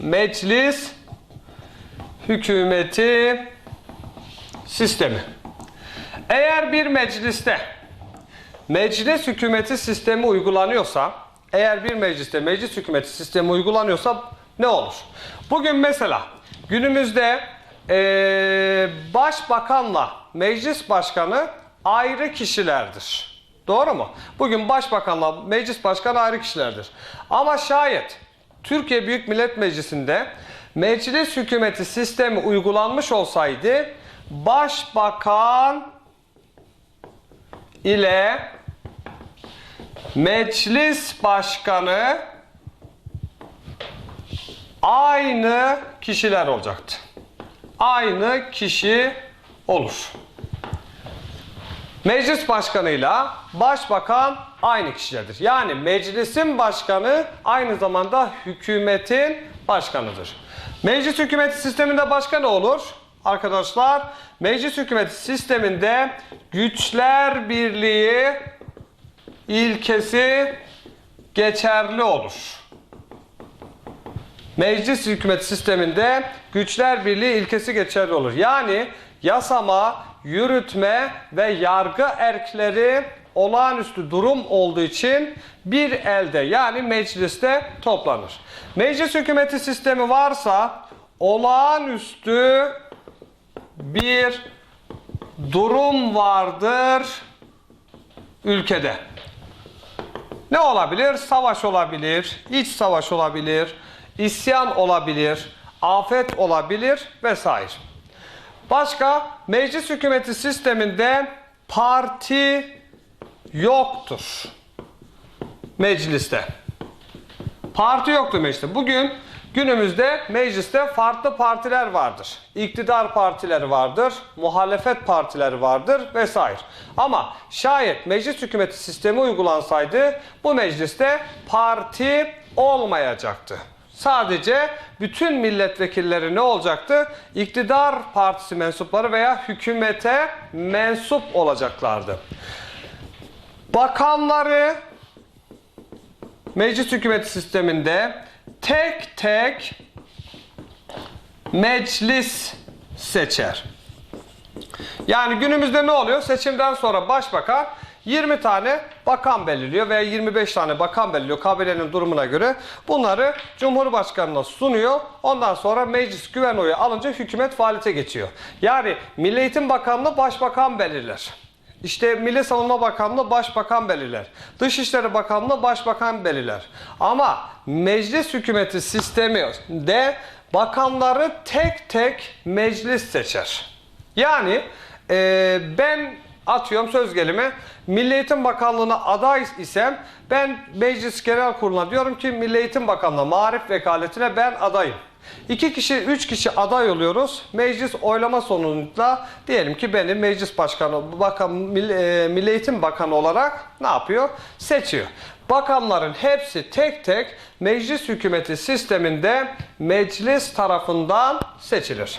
meclis hükümeti sistemi. Eğer bir mecliste meclis hükümeti sistemi uygulanıyorsa, eğer bir mecliste meclis hükümeti sistemi uygulanıyorsa ne olur? Bugün mesela günümüzde eee, başbakanla meclis başkanı ayrı kişilerdir. Doğru mu? Bugün başbakanla meclis başkanı ayrı kişilerdir. Ama şayet Türkiye Büyük Millet Meclisi'nde meclis hükümeti sistemi uygulanmış olsaydı başbakan ile meclis başkanı aynı kişiler olacaktı. Aynı kişi olur. Meclis başkanıyla başbakan aynı kişilerdir. Yani meclisin başkanı aynı zamanda hükümetin başkanıdır. Meclis hükümeti sisteminde başka ne olur? Arkadaşlar meclis hükümeti sisteminde güçler birliği ilkesi geçerli olur. Meclis hükümet sisteminde güçler birliği ilkesi geçerli olur. Yani yasama, yürütme ve yargı erkleri olağanüstü durum olduğu için bir elde yani mecliste toplanır. Meclis hükümeti sistemi varsa olağanüstü bir durum vardır ülkede. Ne olabilir? Savaş olabilir, iç savaş olabilir, isyan olabilir, afet olabilir vesaire. Başka meclis hükümeti sisteminde parti yoktur. Mecliste. Parti yoktur mecliste. Bugün günümüzde mecliste farklı partiler vardır. İktidar partileri vardır, muhalefet partileri vardır vesaire. Ama şayet meclis hükümeti sistemi uygulansaydı bu mecliste parti olmayacaktı. Sadece bütün milletvekilleri ne olacaktı? İktidar partisi mensupları veya hükümete mensup olacaklardı. Bakanları meclis hükümeti sisteminde tek tek meclis seçer. Yani günümüzde ne oluyor? Seçimden sonra başbakan 20 tane bakan belirliyor veya 25 tane bakan belirliyor kabilenin durumuna göre. Bunları Cumhurbaşkanı'na sunuyor. Ondan sonra meclis güven oyu alınca hükümet faaliyete geçiyor. Yani Milli Eğitim Bakanlığı başbakan belirler. İşte Milli Savunma Bakanlığı başbakan belirler. Dışişleri Bakanlığı başbakan belirler. Ama meclis hükümeti sistemi de bakanları tek tek meclis seçer. Yani e, ben atıyorum söz gelimi Milli Eğitim Bakanlığı'na aday isem ben Meclis Genel Kurulu'na diyorum ki Milli Eğitim Bakanlığı marif vekaletine ben adayım. İki kişi, üç kişi aday oluyoruz. Meclis oylama sonunda diyelim ki benim meclis başkanı, bakan, Milli, e, Milli Eğitim Bakanı olarak ne yapıyor? Seçiyor. Bakanların hepsi tek tek meclis hükümeti sisteminde meclis tarafından seçilir.